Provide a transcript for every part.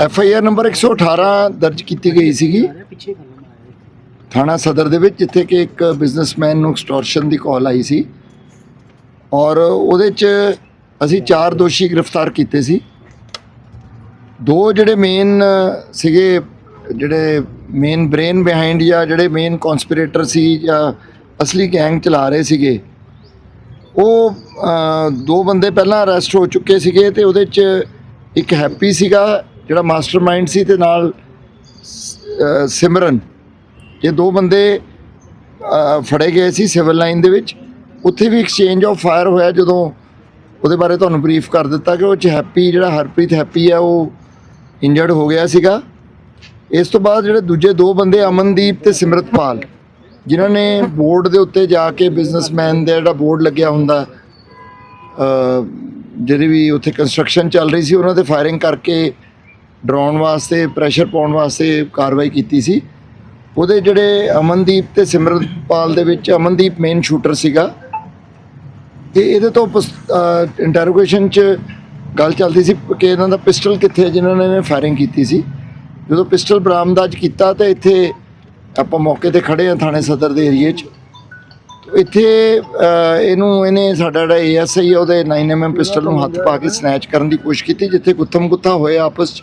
F I R number 118 ਦਰਜ ਕੀਤੀ ਗਈ ਸੀਗੀ। ਥਾਣਾ ਸਦਰ ਦੇ ਵਿੱਚ, ਜਿੱਥੇ ਕਿ ਇੱਕ ਬਿਜ਼ਨਸਮੈਨ ਨੂੰ ਐਕਸਟੋਰਸ਼ਨ ਦੀ ਕਾਲ ਆਈ ਸੀ। ਔਰ ਉਹਦੇ 'ਚ ਅਸੀਂ ਚਾਰ ਦੋਸ਼ੀ ਗ੍ਰਿਫਤਾਰ ਕੀਤੇ ਸੀ। ਦੋ ਜਿਹੜੇ ਮੇਨ ਸੀਗੇ, ਜਿਹੜੇ ਮੇਨ ਬ੍ਰੇਨ ਬਿਹਾਈਂਡ ਜਾਂ ਜਿਹੜੇ ਮੇਨ ਕਨਸਪੀਰੇਟਰ ਸੀ ਜਾਂ ਅਸਲੀ ਗੈਂਗ ਚਲਾ ਰਹੇ ਸੀਗੇ, ਉਹ ਦੋ ਬੰਦੇ ਪਹਿਲਾਂ ਅਰੈਸਟ ਹੋ ਚੁੱਕੇ ਸੀਗੇ ਤੇ ਉਹਦੇ 'ਚ ਇੱਕ ਹੈਪੀ ਸੀਗਾ ਜਿਹੜਾ ਮਾਸਟਰਮਾਈਂਡ ਸੀ ਤੇ ਨਾਲ ਸਿਮਰਨ। ਇਹ ਦੋ ਬੰਦੇ ਫੜੇ ਗਏ ਸੀ ਸਿਵਲ ਲਾਈਨ ਦੇ ਵਿੱਚ। ਉੱਥੇ ਵੀ ਐਕਸਚੇਂਜ ਆਫ ਫਾਇਰ ਹੋਇਆ ਜਦੋਂ ਉਹਦੇ ਬਾਰੇ ਤੁਹਾਨੂੰ ਬਰੀਫ ਕਰ ਦਿੱਤਾ ਕਿ ਉਹ ਚ ਹੈਪੀ ਜਿਹੜਾ ਹਰਪ੍ਰੀਤ ਹੈਪੀ ਹੈ ਉਹ ਇੰਜਰਡ ਹੋ ਗਿਆ ਸੀਗਾ। ਇਸ ਤੋਂ ਬਾਅਦ ਜਿਹੜੇ ਦੂਜੇ ਦੋ ਬੰਦੇ, ਅਮਨਦੀਪ ਤੇ ਸਿਮਰਤਪਾਲ, ਜਿਨ੍ਹਾਂ ਨੇ ਬੋਰਡ ਦੇ ਉੱਤੇ ਜਾ ਕੇ ਬਿਜ਼ਨਸਮੈਨ ਦਾ ਜਿਹੜਾ ਬੋਰਡ ਲੱਗਿਆ ਹੁੰਦਾ ਜਿਹੜੀ ਵੀ ਉੱਥੇ ਕੰਸਟਰਕਸ਼ਨ ਚੱਲ ਰਹੀ ਸੀ, ਉਹਨਾਂ ਤੇ ਫਾਇਰਿੰਗ ਕਰਕੇ ਡਰਾਉਣ ਵਾਸਤੇ ਪ੍ਰੈਸ਼ਰ ਪਾਉਣ ਵਾਸਤੇ ਕਾਰਵਾਈ ਕੀਤੀ ਸੀ। ਉਹਦੇ ਜਿਹੜੇ ਅਮਨਦੀਪ ਤੇ ਸਿਮਰਤਪਾਲ ਦੇ ਵਿੱਚ ਅਮਨਦੀਪ ਮੇਨ ਸ਼ੂਟਰ ਸੀਗਾ। ਤੇ ਇਹਦੇ ਤੋਂ ਇੰਟਰੋਗੇਸ਼ਨ 'ਚ ਗੱਲ ਚੱਲਦੀ ਸੀ ਕਿ ਇਹਨਾਂ ਦਾ ਪਿਸਟਲ ਕਿੱਥੇ ਹੈ ਜਿਨ੍ਹਾਂ ਨੇ ਇਹਨੇ ਫਾਇਰਿੰਗ ਕੀਤੀ ਸੀ। ਜਦੋਂ ਪਿਸਟਲ ਬਰਾਮਦਾਜ ਕੀਤਾ ਤੇ ਇੱਥੇ ਆਪਾਂ ਮੌਕੇ ਤੇ ਖੜੇ ਆ ਥਾਣੇ ਸਦਰ ਦੇ ਏਰੀਏ 'ਚ। ਇੱਥੇ ਇਹਨੂੰ, ਇਹਨੇ ਸਾਡਾ ਜਿਹੜਾ ਏਐਸਆਈ ਉਹਦੇ 9mm ਪਿਸਟਲ ਨੂੰ ਹੱਥ ਪਾ ਕੇ ਸਨੈਚ ਕਰਨ ਦੀ ਕੋਸ਼ਿਸ਼ ਕੀਤੀ, ਜਿੱਥੇ ਗੁੱਥਮ ਗੁੱਥਾ ਹੋਇਆ ਆਪਸ 'ਚ।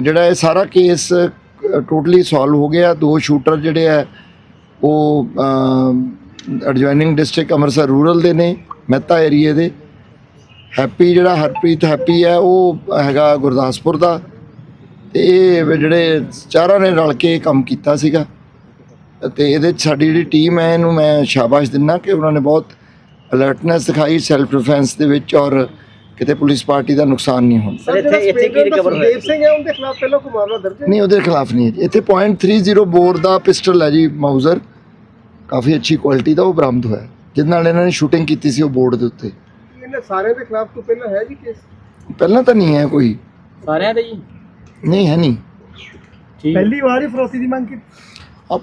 ਜਿਹੜਾ ਇਹ ਸਾਰਾ ਕੇਸ ਟੋਟਲੀ ਸੋਲਵ ਹੋ ਗਿਆ। ਦੋ ਸ਼ੂਟਰ ਜਿਹੜੇ ਆ, ਉਹ ਐਡਜੋਇਨਿੰਗ ਡਿਸਟ੍ਰਿਕਟ ਅੰਮ੍ਰਿਤਸਰ ਰੂਰਲ ਦੇ ਨੇ, ਮਹਿਤਾ ਏਰੀਏ ਦੇ। ਹੈਪੀ ਜਿਹੜਾ ਹਰਪ੍ਰੀਤ ਹੈਪੀ ਹੈ, ਉਹ ਹੈਗਾ ਗੁਰਦਾਸਪੁਰ ਦਾ। ਤੇ ਇਹ ਜਿਹੜੇ ਚਾਰਾਂ ਨੇ ਰਲ ਕੇ ਇਹ ਕੰਮ ਕੀਤਾ ਸੀਗਾ। ਤੇ ਇਹਦੇ 'ਚ ਸਾਡੀ ਜਿਹੜੀ ਟੀਮ ਹੈ, ਇਹਨੂੰ ਮੈਂ ਸ਼ਾਬਾਸ਼ ਦਿੰਦਾ ਕਿ ਉਹਨਾਂ ਨੇ ਬਹੁਤ ਅਲਰਟਨੈਸ ਦਿਖਾਈ ਸੈਲਫ ਡਿਫੈਂਸ ਦੇ ਵਿੱਚ ਔਰ ਕਿਤੇ ਪੁਲਿਸ ਪਾਰਟੀ ਦਾ ਨੁਕਸਾਨ ਨਹੀਂ ਹੋਣਾ। ਸਰ ਇੱਥੇ ਇੱਥੇ ਕੀ ਰਿਕਵਰ ਹੋਇਆ ਦੇਵ ਸਿੰਘ ਹੈ ਉਹਦੇ ਖਿਲਾਫ ਪਹਿਲਾਂ ਕੋਈ ਮਾਮਲਾ ਦਰਜ ਹੈ? ਨਹੀਂ ਉਹਦੇ ਖਿਲਾਫ ਨਹੀਂ ਹੈ। ਜੀ ਇੱਥੇ .30 ਬੋਰ ਦਾ ਪਿਸਟਲ ਹੈ ਜੀ ਮਾਊਜ਼ਰ। ਕਾਫੀ ਅੱਛੀ ਕੁਆਲਿਟੀ ਦਾ ਉਹ ਬਰਾਮਦ ਹੋਇਆ। ਜਿਹਦੇ ਨਾਲ ਇਹਨਾਂ ਨੇ ਸ਼ੂਟਿੰਗ ਕੀਤੀ ਸੀ ਉਹ ਬੋਰਡ ਦੇ ਉੱਤੇ। ਇਹਨਾਂ ਸਾਰਿਆਂ ਦੇ ਖਿਲਾਫ ਤੋਂ ਪਹਿਲਾਂ ਹੈ ਜੀ ਕੇਸ ਪਹਿਲਾਂ ਤਾਂ ਨਹੀਂ ਹੈ ਕੋਈ। ਸਾਰਿਆਂ ਦੇ ਜੀ? ਨਹੀਂ ਹੈ ਨਹੀਂ। ਠੀਕ। ਪਹਿਲੀ ਵਾਰ ਹੀ ਫਰੋਤੀ ਦੀ ਮੰਗ ਕੀਤੀ। ਅਬ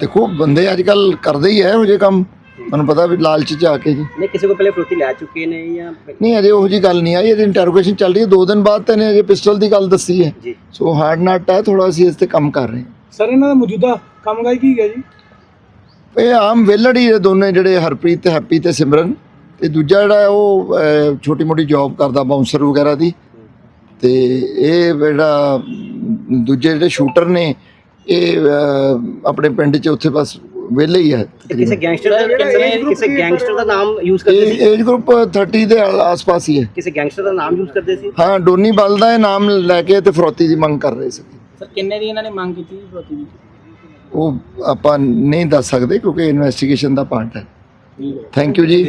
ਦੇਖੋ ਬੰਦੇ ਅੱਜ ਕੱਲ ਕਰਦੇ ਹੀ ਐ ਇਹੋ ਜਿਹੇ ਕੰਮ। ਤੁਹਾਨੂੰ ਪਤਾ ਵੀ ਲਾਲਚ ਚ ਆ ਕੇ ਜੀ। ਨਹੀਂ ਕਿਸੇ ਕੋ ਪਹਿਲੇ ਫਰੋਤੀ ਲੈ ਚੁੱਕੇ ਨੇ ਜਾਂ ਨਹੀਂ ਅਜੇ ਉਹੋ ਜੀ ਗੱਲ ਨਹੀਂ ਆਈ ਇਹਦੀ ਇੰਟਰੋਗੇਸ਼ਨ ਚੱਲ ਰਹੀ ਹੈ। ਦੋ ਦਿਨ ਬਾਅਦ ਤਾਂ ਇਹਨੇ ਅਜੇ ਪਿਸਟਲ ਦੀ ਗੱਲ ਦੱਸੀ ਹੈ। ਜੀ। ਸੋ ਹਾਰਡ ਨਟ ਹੈ ਥੋੜਾ ਅਸੀਂ ਇਸ ਤੇ ਕੰਮ ਕਰ ਰਹੇ ਹਾਂ। ਸਰ ਇਹਨਾਂ ਦਾ ਮੌਜੂਦਾ ਕੰਮਕਾਜ ਕੀ ਹੈ ਜੀ? ਇਹ ਆਮ ਵਿਹਲੜ ਹੀ ਇਹ ਦੋਨੇ ਜਿਹੜੇ ਹਰਪ੍ਰੀਤ ਤੇ ਹੈਪੀ ਤੇ ਸਿਮਰਨ। ਤੇ ਦੂਜਾ ਜਿਹੜਾ ਉਹ ਛੋਟੀ ਮੋਟੀ ਜੌਬ ਕਰਦਾ ਬਾਉਂਸਰ ਵਗੈਰਾ ਦੀ। ਤੇ ਇਹ ਜਿਹੜਾ ਦੂਜੇ ਜਿਹੜੇ ਸ਼ੂਟਰ ਨੇ ਇਹ ਆਪਣੇ ਪਿੰਡ 'ਚ ਉੱਥੇ ਬਸ ਵਿਹਲੇ ਹੀ ਹੈ ਇਹ ਕਿਸੇ ਗੈਂਗਸਟਰ ਦਾ ਕਿਸੇ ਕਿਸੇ ਗੈਂਗਸਟਰ ਦਾ ਨਾਮ ਯੂਜ਼ ਕਰਦੇ ਇਹ ਸੀ? ਏਜ ਗਰੁੱਪ 30 ਦੇ ਆਸ-ਪਾਸ ਹੀ ਹੈ। ਕਿਸੇ ਗੈਂਗਸਟਰ ਦਾ ਨਾਮ ਯੂਜ਼ ਕਰਦੇ ਸੀ? ਹਾਂ ਡੋਨੀ ਬਲ ਦਾ ਇਹ ਨਾਮ ਲੈ ਕੇ ਤੇ ਫਰੋਤੀ ਦੀ ਮੰਗ ਕਰ ਰਹੇ ਸੀ। ਸਰ ਕਿੰਨੇ ਦੀ ਇਹਨਾਂ ਨੇ ਮੰਗ ਕੀਤੀ ਸੀ ਫਰੋਤੀ ਦੀ? ਉਹ ਆਪਾਂ ਨਹੀਂ ਦੱਸ ਸਕਦੇ ਕਿਉਂਕਿ ਇਨਵੈਸਟੀਗੇਸ਼ਨ ਦਾ ਪਾਰਟ ਹੈ। Thank you ji.